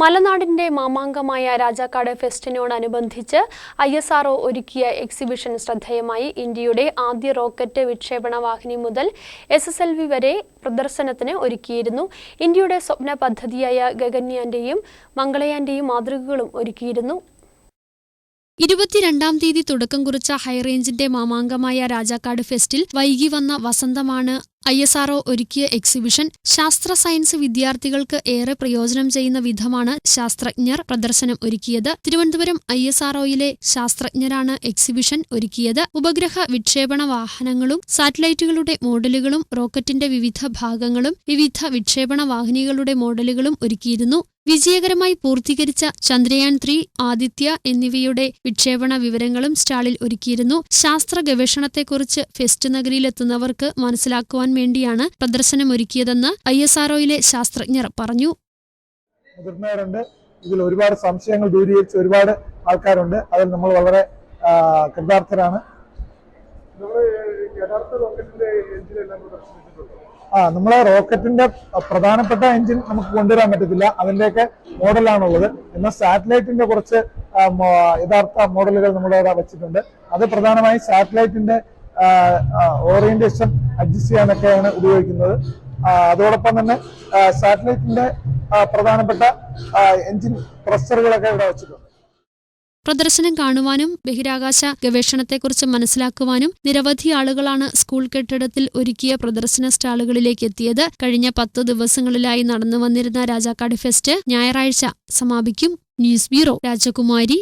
മലനാടിന്റെ മാമാങ്കമായ രാജാക്കാട് ഫെസ്റ്റിനോടനുബന്ധിച്ച് I S R O ഒരുക്കിയ എക്സിബിഷൻ ശ്രദ്ധേയമായി ഇന്ത്യയുടെ ആദ്യ റോക്കറ്റ് വിക്ഷേപണ വാഹിനി മുതൽ എസ് എസ് എൽ വി വരെ പ്രദർശനത്തിന് ഒരുക്കിയിരുന്നു. ഇന്ത്യയുടെ സ്വപ്ന പദ്ധതിയായ ഗഗന്യാന്റെയും മംഗളയാന്റെയും മാതൃകകളും ഒരുക്കിയിരുന്നു. ഇരുപത്തിരണ്ടാം തീയതി തുടക്കം കുറിച്ച ഹൈറേഞ്ചിന്റെ മാമാങ്കമായ രാജാക്കാട് ഫെസ്റ്റിൽ വൈകി വന്ന വസന്തമാണ് ഐ എസ് ആർഒ ഒരുക്കിയ എക്സിബിഷൻ ശാസ്ത്ര സയൻസ് വിദ്യാർത്ഥികൾക്ക് ഏറെ പ്രയോജനം ചെയ്യുന്ന വിധമാണ് ശാസ്ത്രജ്ഞർ പ്രദർശനം ഒരുക്കിയത്. തിരുവനന്തപുരം ഐ എസ് ആർഒയിലെ ശാസ്ത്രജ്ഞരാണ് എക്സിബിഷൻ ഒരുക്കിയത്. ഉപഗ്രഹ വിക്ഷേപണ വാഹനങ്ങളും സാറ്റലൈറ്റുകളുടെ മോഡലുകളും റോക്കറ്റിന്റെ വിവിധ ഭാഗങ്ങളും വിവിധ വിക്ഷേപണ വാഹിനികളുടെ മോഡലുകളും ഒരുക്കിയിരുന്നു. വിജയകരമായി പൂർത്തീകരിച്ച ചന്ദ്രയാൻ ത്രീ ആദിത്യ എന്നിവയുടെ വിക്ഷേപണ വിവരങ്ങളും സ്റ്റാളിൽ ഒരുക്കിയിരുന്നു. ശാസ്ത്ര ഗവേഷണത്തെക്കുറിച്ച് ഫെസ്റ്റ് നഗരിയിലെത്തുന്നവർക്ക് മനസ്സിലാക്കുവാൻ വേണ്ടിയാണ് പ്രദർശനം ഒരുക്കിയതെന്ന് ഐ എസ് ആർഒയിലെ ശാസ്ത്രജ്ഞർ പറഞ്ഞു. മുതിർന്നവരുണ്ട്. ഇതിൽ ഒരുപാട് സംശയങ്ങൾ ദൂരീകരിച്ച ഒരുപാട് ആൾക്കാരുണ്ട്. അതിൽ നമ്മൾ വളരെ കൃതാർത്ഥരാണ്. ആ നമ്മളെ റോക്കറ്റിന്റെ പ്രധാനപ്പെട്ട എഞ്ചിൻ നമുക്ക് കൊണ്ടുവരാൻ പറ്റത്തില്ല. അതിന്റെയൊക്കെ മോഡലാണുള്ളത്. എന്നാൽ സാറ്റലൈറ്റിന്റെ കുറച്ച് യഥാർത്ഥ മോഡലുകൾ നമ്മുടെ വെച്ചിട്ടുണ്ട്. അത് പ്രധാനമായും സാറ്റലൈറ്റിന്റെ ഓറിയന്റേഷൻ അഡ്ജസ്റ്റ് ചെയ്യാനൊക്കെയാണ് ഉപയോഗിക്കുന്നത്. അതോടൊപ്പം തന്നെ സാറ്റലൈറ്റിന്റെ പ്രധാനപ്പെട്ട എഞ്ചിൻ പ്രസറുകളൊക്കെ ഇവിടെ വെച്ചിട്ടുണ്ട്. പ്രദർശനം കാണുവാനും ബഹിരാകാശ ഗവേഷണത്തെക്കുറിച്ച് മനസ്സിലാക്കുവാനും നിരവധി ആളുകളാണ് സ്കൂൾ കെട്ടിടത്തിൽ ഒരുക്കിയ പ്രദർശന സ്റ്റാളുകളിലേക്ക് എത്തിയത്. കഴിഞ്ഞ പത്ത് ദിവസങ്ങളിലായി നടന്നു വന്നിരുന്ന രാജാക്കാട് ഫെസ്റ്റ് ഞായറാഴ്ച സമാപിക്കും. ന്യൂസ് ബ്യൂറോ രാജകുമാരി.